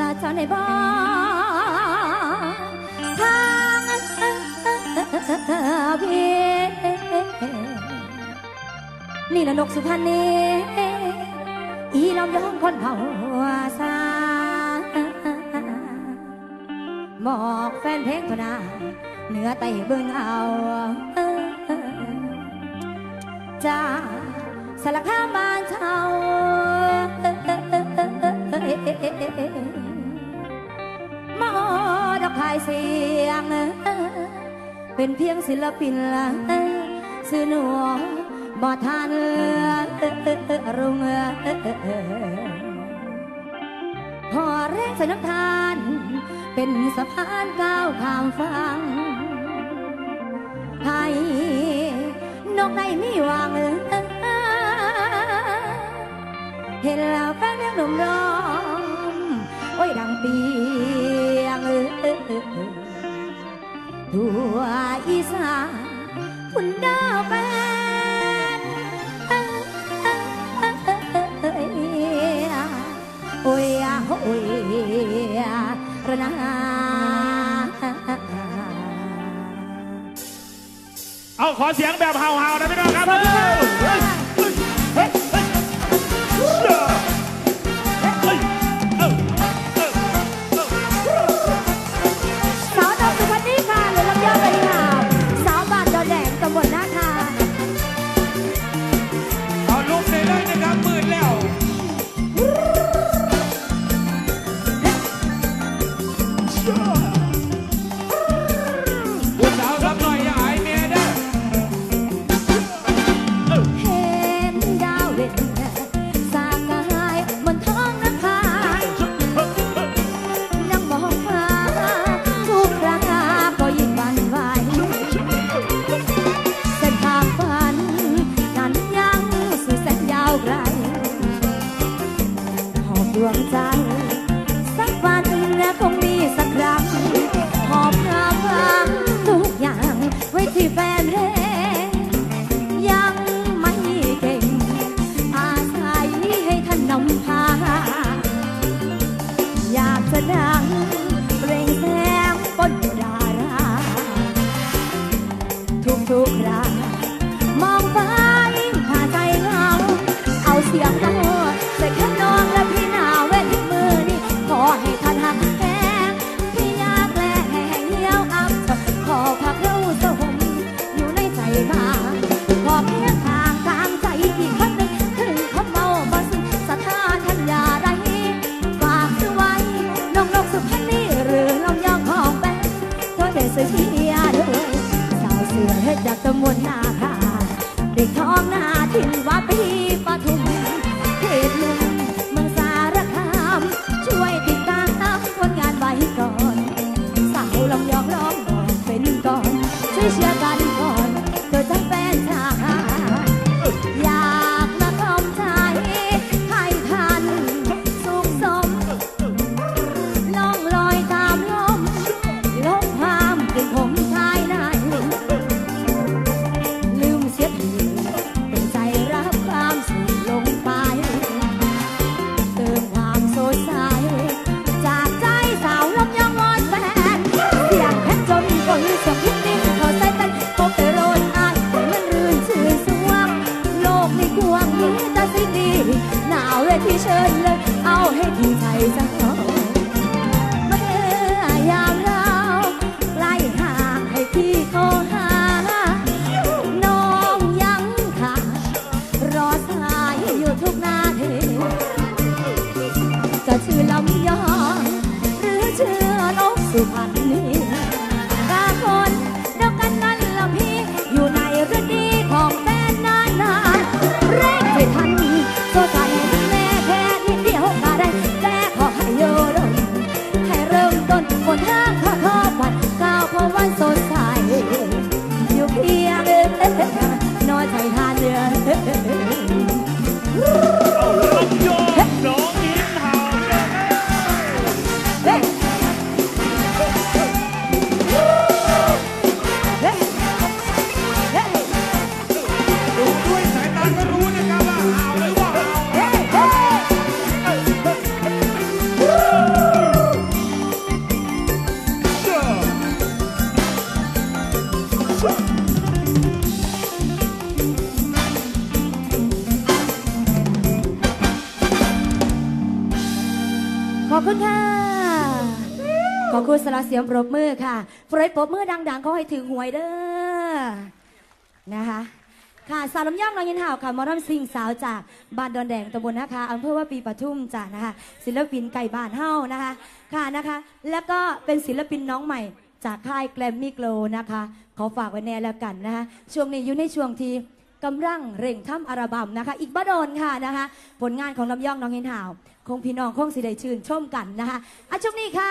ละเจ้าในบ้านทางเพีนี่ละนกสุพรรณีอีลำย้องคนเผาซาบอกแฟนเพลงพนาเหนือไตเบิ่งเอาจ้าสลักข้ามบ้านเช่า มอดอกพายเสียง เป็นเพียงศิลปินละสื้อหนูบอทานรุ่งพอเรกใส่น้ำทาน เป็นสะพานก้าวข้ามฟังไห้นกในมีวางเห็นแล้วแฟนงเำงหนุ่มรอ บียงทั่วอีสานคุณดาวแบนโอ้ยโอ้ยระนาเอาขอเสียงแบบเฮาๆนะพี่น้องครับ ถิ่นวัด เชิญเลยเอาให้ทิ้งใจสักหน่อยเมื่อยามเราไล่หาให้พี่เขาหา น้องยังขาดรอสายอยู่ทุกนาทีจะชื่อลำยองหรือชื่อนกสุพรรณ สละเสียงปรบมือค่ะปรบปรบมือดังๆเขาให้ถึงหวยเด้อนะคะ ค่ะสาวลำย่องน้องยินห่าวค่ะมอรำซิงสาวจากบ้านดอนแดงตำบลนะคะอำเภอว่าปีปทุมจ้ะนะคะ ศิลปินไก่บ้านเฮ้านะคะ ค่ะนะคะ แล้วก็เป็นศิลปินน้องใหม่จากค่ายแกรมมี่โกลนะคะขอฝากไว้แน่แล้วกันนะคะ ช่วงนี้อยู่ในช่วงที่กำลังเร่งทำอัลบั้มนะคะ อีกบ้าโดนค่ะนะคะ ผลงานของลำย่องน้องยินห่าว คงพี่น้องคงสิได้ชื่นชมกันนะคะอะช่วงนี้ค่ะ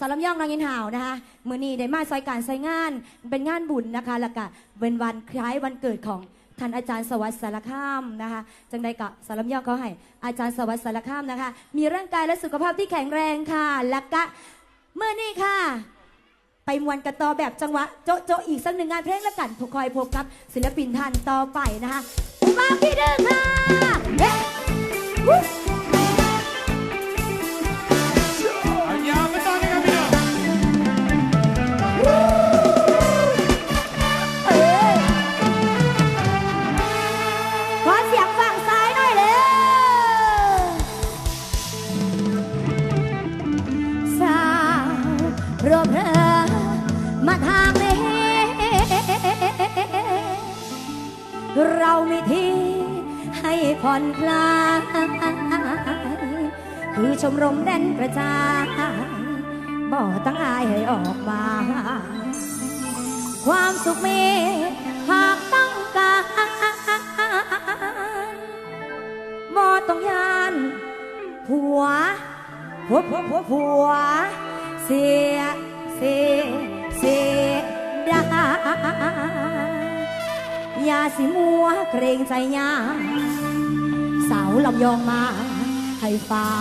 สารลำย่องนางยินห่าวนะคะมือนี้ได้มาซอยการซอยงาน เป็นงานบุญนะคะแล้วก็เป็นวันคล้ายวันเกิดของท่านอาจารย์สวัสดิ์สารคามนะคะจังใดกับสารลำย่องเขาให้อาจารย์สวัสดิ์สารคามนะคะ มีร่างกายและสุขภาพที่แข็งแรงค่ะ แล้วก็เมื่อนี้ค่ะ ไปมวนกันต่อแบบจังหวะ โจะโจะอีกสักหนึ่งงานเพลงแล้วกันพบคอยพบกับศิลปินท่านต่อไปนะคะอุมาพี่เดินค่ะเฮ้ ชมรมแดนกระจายบ่ตั้งอายให้ออกมา ความสุขมีหากต้องการบ่ต้องยานผัวผัวผัวผัวผัวเสียเสียเสียดาอย่าสิมัวเกรงใจยาสาวลำยองมา ให้เฝ้า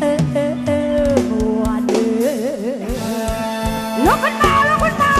เออเออเออบัวเดือลุกขึ้นมาลุกขึ้นมา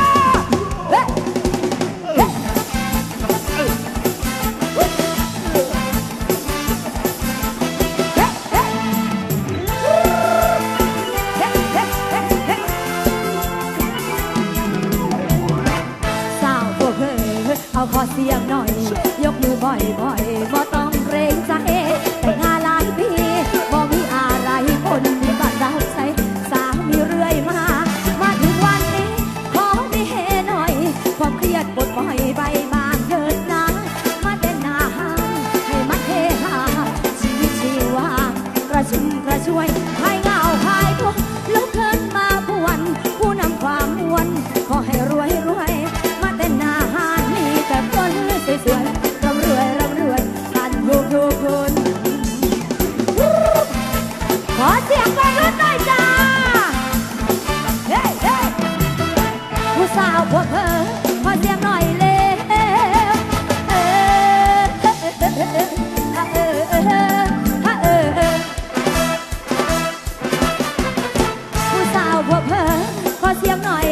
ขอเสียงหน่อย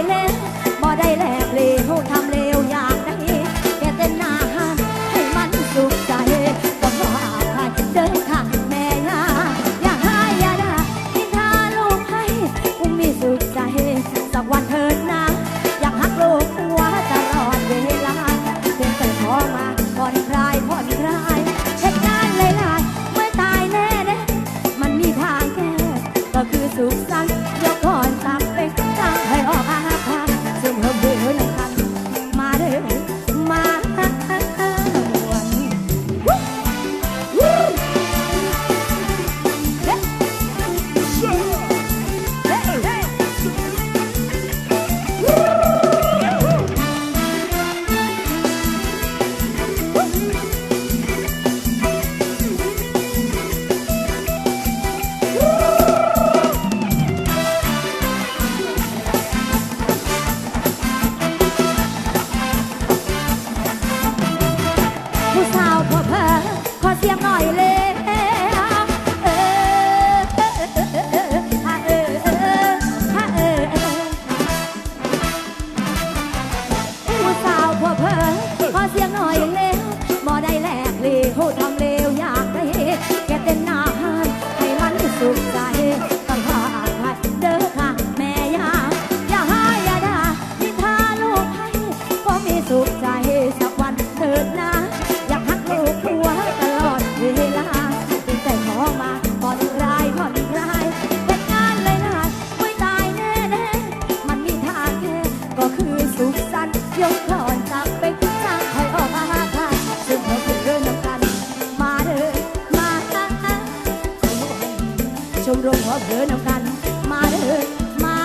รวมหัวเบือนำกัน มาเด้อมา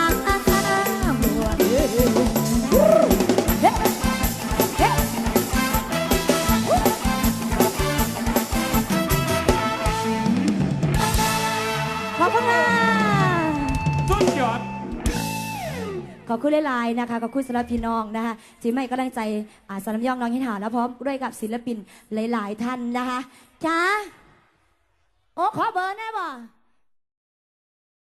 หัวเด้อเฮ้เฮ้ขอบคุณค่ะสุดยอด ขอบคุณหลายๆนะคะ ขอบคุณสำหรับพี่น้องนะคะที่ไม่กำลังใจอ่าสารมย่องน้องหินหาแล้วพร้อมด้วยกับศิลปินหลาย ๆ ท่านนะคะจ้าโอ้ขอเบอร์แน่บ่